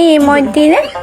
এমন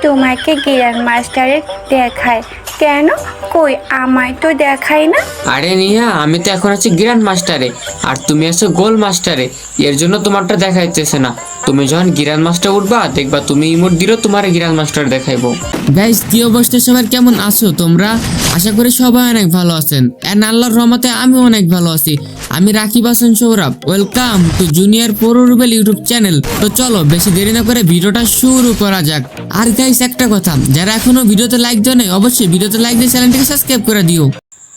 তোমাকে গিরান মাস্টারে দেখায় কেন? কই, আমায় তো দেখায় না? আরে নিহা, আমি তো এখন আছি গ্র্যান্ড মাস্টারে। আর তুমি আছো গোল মাস্টারে। এর জন্য তোমারটা দেখাইতেছে না। তুমি যখন গ্র্যান্ড মাস্টার উঠবা, দেখবা তুমি ইমোট দিলেও তোমার গ্র্যান্ড মাস্টার দেখাইবো। গাইস, কি অবস্থা? সবার কেমন আছো তোমরা? আশা করি সবাই অনেক ভালো আছেন। এন্ড আল্লাহর রহমতে আমি অনেক ভালো আছি। আমি Rakib Hasan Sourav. Welcome to junior pro Rubel YouTube channel. তো চলো, বেশি দেরি না করে ভিডিওটা শুরু করা যাক। আর গাইস, একটা কথা, যারা এখনও ভিডিওতে লাইক দেয় অবশ্যই ভিডিওতে লাইক দিয়ে চ্যানেলটিকে সাবস্ক্রাইব করে দিও।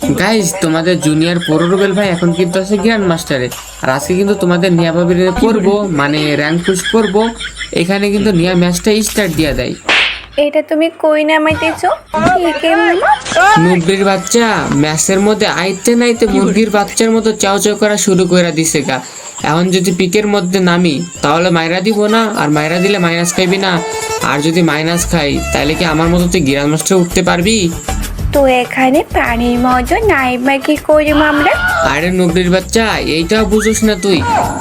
গাইজ তোমাদের জুনিয়র প্রো রুবেল ভাই এখন কিন্তু আছে গ্র্যান্ড মাস্টারে আর আজকে কিন্তু তোমাদের নিয়া ভাবির করব মানে র্যাঙ্ক পুশ করব। এখানে কিন্তু নিয়া ম্যাচটা স্টার্ট দিয়ে দেয়। এটা তুমি কই নামাইতেছো? মুরগির বাচ্চা ম্যাচের মধ্যে আইতে নাইতে মুরগির বাচ্চার মতো চাও চাও করা শুরু করে দিছে গা। এখন যদি পিকের মধ্যে নামি তাহলে মাইরা দিব না আর মাইরা দিলে মাইনাস খাইবি না। আর যদি মাইনাস খাই তাহলে কি আমার মতো তুই গ্র্যান্ড মাস্টার উঠতে পারবি? তো এখানে পানির মতো নাইমা কি করি আমরা। আরে নবরির বাচ্চা এইটাও বুঝোস না তুই।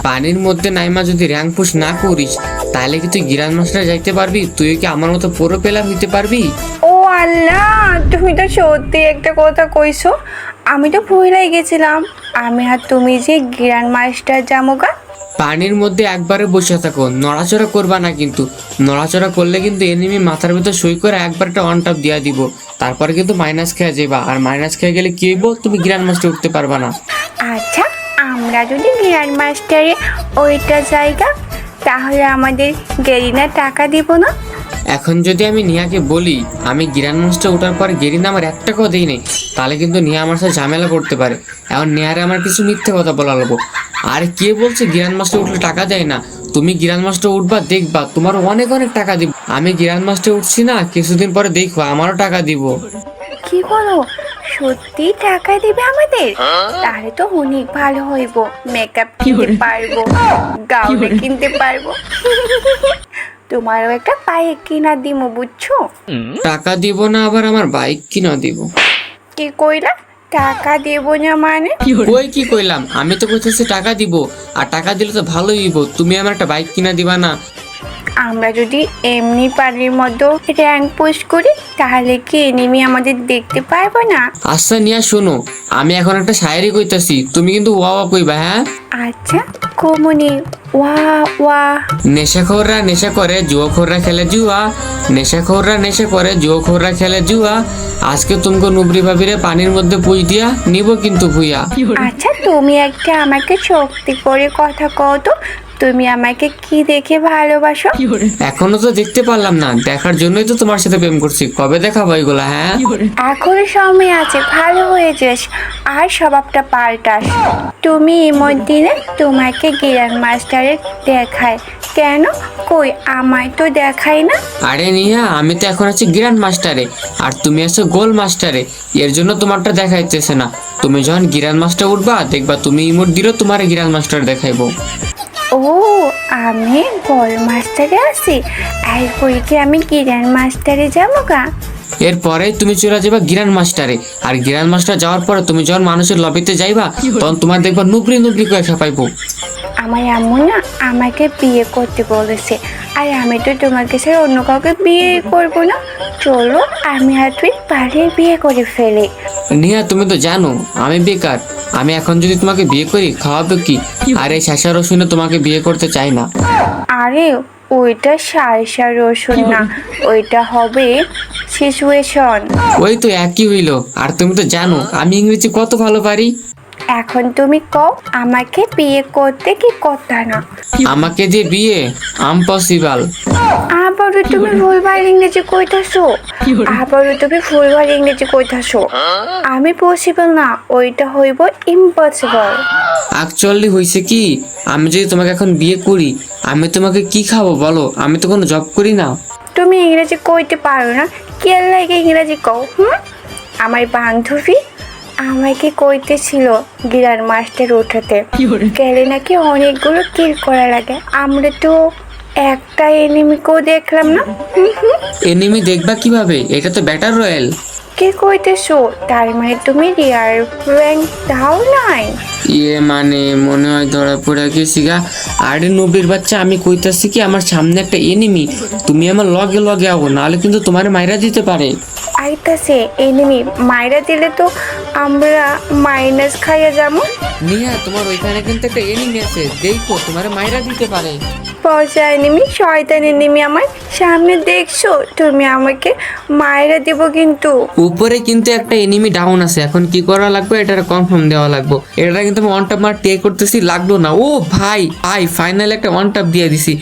পানির মধ্যে নাইমা যদি র্যাঙ্ক পুশ না করিস তাহলে কি তুই গিরান মাস্টার যাইতে পারবি? তুই কি আমার মতো পুরো পেলার হইতে পারবি? ও আল্লাহ তুমি তো সত্যি একটা কথা কইছো। আমি তো ভুলাই গেছিলাম। আমি আর তুমি যে গ্র্যান্ড মাস্টার জামুকা পানির মধ্যে একবারে বসে থাকো নড়াচড়া করবা না কিন্তু। নড়াচড়া করলে কিন্তু এনিমি মাথার ভিতর সই করে একবার একটা অন টপ দিয়া দিব। তারপরে কিন্তু মাইনাস খেয়ে যাবা আর মাইনাস খেয়ে গেলে কি হইব? তুমি গ্র্যান্ড মাস্টার উঠতে পারবা না। আচ্ছা আমরা যদি গ্র্যান্ড মাস্টারে ওইটা জায়গা তাহলে আমাদের গেরিনা টাকা দিব না? এখন যদি আমি নিয়াকে বলি আমি গ্র্যান্ড মাস্টার ওঠার পর গেরিনা আমার এক টাকাও দিই নেই তাহলে কিন্তু নিয়া আমার সাথে ঝামেলা করতে পারে। এখন নিয়ারে আমার কিছু মিথ্যে কথা বলা লাগবো। আর কে বলছে গ্র্যান্ড মাস্টার উঠলে টাকা দেয় না? তুমি গ্র্যান্ড মাস্টার উঠবা দেখবা তোমার অনেক অনেক টাকা দিব। আমি গ্র্যান্ড মাস্টার উঠছি না কিছুদিন পরে দেখব আমারও টাকা দিব। কি বলো? সত্যি টাকা দিবে আমাদের? তাহলে তো অনেক ভালো হইব। মেকআপ কিনতে পারব। গাউনে কিনতে পারব। তোমারও একটা বাইক কিনা দিব বুঝছ? টাকা দিব না আবার আমার বাইক কিনা দিব। কি কইলা? টাকা দেবো না মানে? ওই কি কইলাম? আমি তো বলতেছি টাকা দিব আর টাকা দিলে তো ভালোই দিব তুমি আমার একটা বাইক কিনা দিবা না। আমরা যদি এমনি পানির মধ্যে র্যাঙ্ক পোস্ট করি তাহলে কি এনিমি আমাদের দেখতে পারব না? আচ্ছা নিয়া শোনো আমি এখন একটা শায়েরি কইতাছি তুমি কিন্তু ওয়া ওয়া কইবা হ্যাঁ? আচ্ছা কমনি ওয়া ওয়া। নেশাখোররা নেশা করে জুয়াখোররা খেলে জুয়া। নেশাখোররা নেশা করে জুয়াখোররা খেলে জুয়া। আজকে তুমকো নুবরি ভাবিরে পানির মধ্যে পুঁজ দিয়া নিব কিন্তু ভুইয়া। আচ্ছা তুমি একটা আমাকে শক্তি করে কথা কও তো। তুমি আমাকে কি দেখে ভালোবাসো? এখনও তো দেখতে পারলাম না দেখার জন্যই তো তোমার সাথে প্রেম করছি। কবে দেখাবো এগুলা হ্যাঁ? এখনও সময় আছে ভালো হয়ে যাস আর স্বভাবটা পাল্টাস। তুমি এমন দিনে তোমাকে গিরান মাস্টারের দেখায়। কেন? কই আমায় তো দেখাই না? আরে নিহা আমি তো এখন আছি গ্র্যান্ড মাস্টারে আর তুমি আছো গোল মাস্টারে। এর জন্য তোমারটা দেখাইতেছে না। তুমি যখন গ্র্যান্ড মাস্টার উঠবা দেখবা তুমি ইমোট দিলেও তোমার গ্র্যান্ড মাস্টার দেখাইবো। ও আমি বল মাস্টারে আছি। আর কি আমি গিরান মাস্টারে যাব গা? এরপরে তুমি চলে যাবা গিরান মাস্টারে। আর গিরান মাস্টার যাওয়ার পরে তুমি যখন মানুষের লবিতে যাইবা তখন তোমার দেখবা নুবরি নুবরি করে খেপাইবো। আমার আম্মু না আমাকে বিয়ে করতে বলেছে। আর আমি তো তোমাকে ছাড়া অন্য কাউকে বিয়ে করব না। চলো আমি আর তুই পালিয়ে বিয়ে করে ফেলি। নিহা তুমি তো জানো আমি বেকার। আমি এখন যদি তোমাকে বিয়ে করি খাওয়াবে কি? আর এই শাসা রসুনে তোমাকে বিয়ে করতে চাই না। আরে ওইটা সারসা রসুন না। ওইটা হবে সিচুয়েশন ওই তো একই হইল। আর তুমি তো জানো আমি ইংরেজি কত ভালো পারি? এখন তুমি কও আমাকে বিয়ে করতে কি করতে না? আমাকে যে বিয়ে আম্পসিবল আবারও তুমি ভুলভাল ইংরেজি কইতাছো? আবারও তুমি ভুলভাল ইংরেজি কইতাছো? আমি পসিবল না ওইটা হইব ইম্পসিবল অ্যাকচুয়ালি হয়েছে কি আমি যদি তোমাকে এখন বিয়ে করি আমি তোমাকে কি খাব বলো? আমি তো কোনো জব করি না। তুমি ইংরেজি কইতে পারো না কে লাগে ইংরেজি কও হুম? আমার বান্ধবী আমাকে কইতেছিল গিরার মাস্টার ওঠাতে। গেলে নাকি অনেকগুলো কিল করা লাগে। আমরা তো একটা এনিমিকেও দেখলাম না। এনিমি দেখবা কীভাবে? এটা তো ব্যাটার রয়্যাল কি কইতেছো? তার মানে তুমি রিয়ার র্যাঙ্ক দাও নাই। ইয়ে মানে মনে হয় ধরা পড়ে গেছি গা। আরে নবীর বাচ্চা আমি কইতাছি কি আমার সামনে একটা এনিমি তুমি আমার লগে লগে আও নাহলে কিন্তু তোমার মাইরা দিতে পারে। আইতাছে এনিমি মাইরা দিলে তো আমরা মাইনাস খাইয়া যাব। নিহা তোমার ওইখানে কিন্তু একটা এনিমি আছে। দেখো তোমার মাইরা দিতে পারে। পচা এনিমি শয়তান এনিমি আমার। সামনে দেখছ তুমি আমাকে মায়েরা দেব কিন্তু। উপরে কিন্তু একটা এনিমি ডাউন আছে। এখন কি করা লাগবে? এটা কনফার্ম দেওয়া লাগবে। এটা কিন্তু আমি ওয়ান টপ মার টে করতেছি লাগল না। ও ভাই ভাই ফাইনাল একটা ওয়ান টপ দিয়ে দিছি।